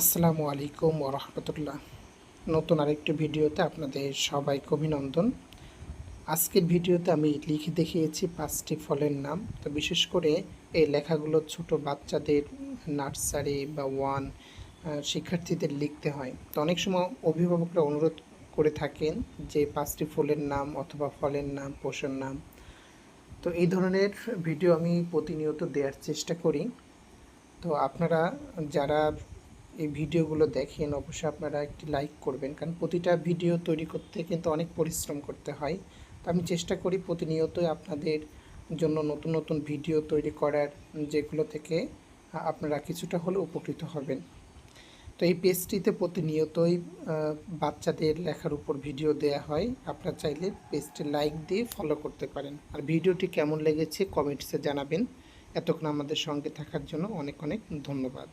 আসসালামু আলাইকুম ওরহমতুল্লাহ নতুন আরেকটি ভিডিওতে আপনাদের সবাইকে অভিনন্দন। আজকের ভিডিওতে আমি লিখে দেখিয়েছি পাঁচটি ফলের নাম। তো বিশেষ করে এই লেখাগুলো ছোট বাচ্চাদের নার্সারি বা ওয়ান শিক্ষার্থীদের লিখতে হয়। তো অনেক সময় অভিভাবকরা অনুরোধ করে থাকেন যে পাঁচটি ফুলের নাম অথবা ফলের নাম পোষণ নাম। তো এই ধরনের ভিডিও আমি প্রতিনিয়ত দেওয়ার চেষ্টা করি। তো আপনারা যারা এই ভিডিওগুলো দেখেন, অবশ্যই আপনারা একটি লাইক করবেন। কারণ প্রতিটা ভিডিও তৈরি করতে কিন্তু অনেক পরিশ্রম করতে হয়। তো আমি চেষ্টা করি প্রতিনিয়তই আপনাদের জন্য নতুন নতুন ভিডিও তৈরি করার, যেগুলো থেকে আপনারা কিছুটা হলেও উপকৃত হবেন। তো এই পেজটিতে প্রতিনিয়তই বাচ্চাদের লেখার উপর ভিডিও দেয়া হয়। আপনারা চাইলে পেজটি লাইক দিয়ে ফলো করতে পারেন। আর ভিডিওটি কেমন লেগেছে কমেন্টসে জানাবেন। এতক্ষণ আমাদের সঙ্গে থাকার জন্য অনেক অনেক ধন্যবাদ।